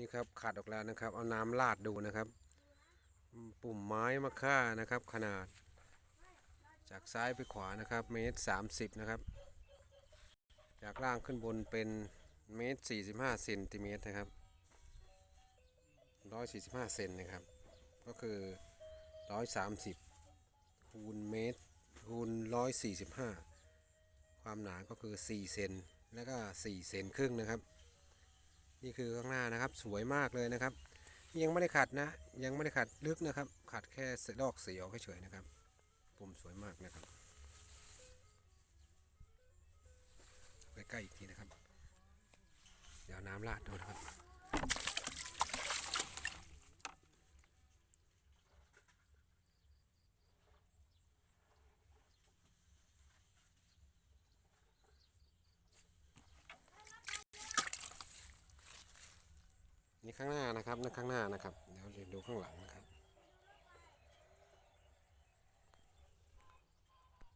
นี่ครับขาดออกแล้วนะครับ เอาน้ำลาดดูนะครับ ปุ่มไม้มะค่านะครับ ขนาด จากซ้ายไปขวานะครับ เมตรสามสิบนะครับ จากล่างขึ้นบนเป็นเมตรสี่สิบห้าเซนติเมตรนะครับร้อยสี่สิบห้าเซนนะครับ ก็คือร้อยสามสิบคูณเมตรคูณร้อยสี่สิบห้าความหนาก็คือสี่เซนแล้วก็สี่เซนครึ่งนะครับ นี่คือข้างหน้านะครับสวยมากเลยนะครับ ยังไม่ได้ขัดนะ ยังไม่ได้ขัดลึกนะครับ ขัดแค่ลอกสีออกเฉยๆนะครับปุ่มสวยมากนะครับไปใกล้อีกทีนะครับ เดี๋ยวน้ำราดดูนะครับ นี่ข้างหน้านะครับนี่ข้างหน้านะครับ เดี๋ยวเดี๋ยวดูข้างหลังนะครับ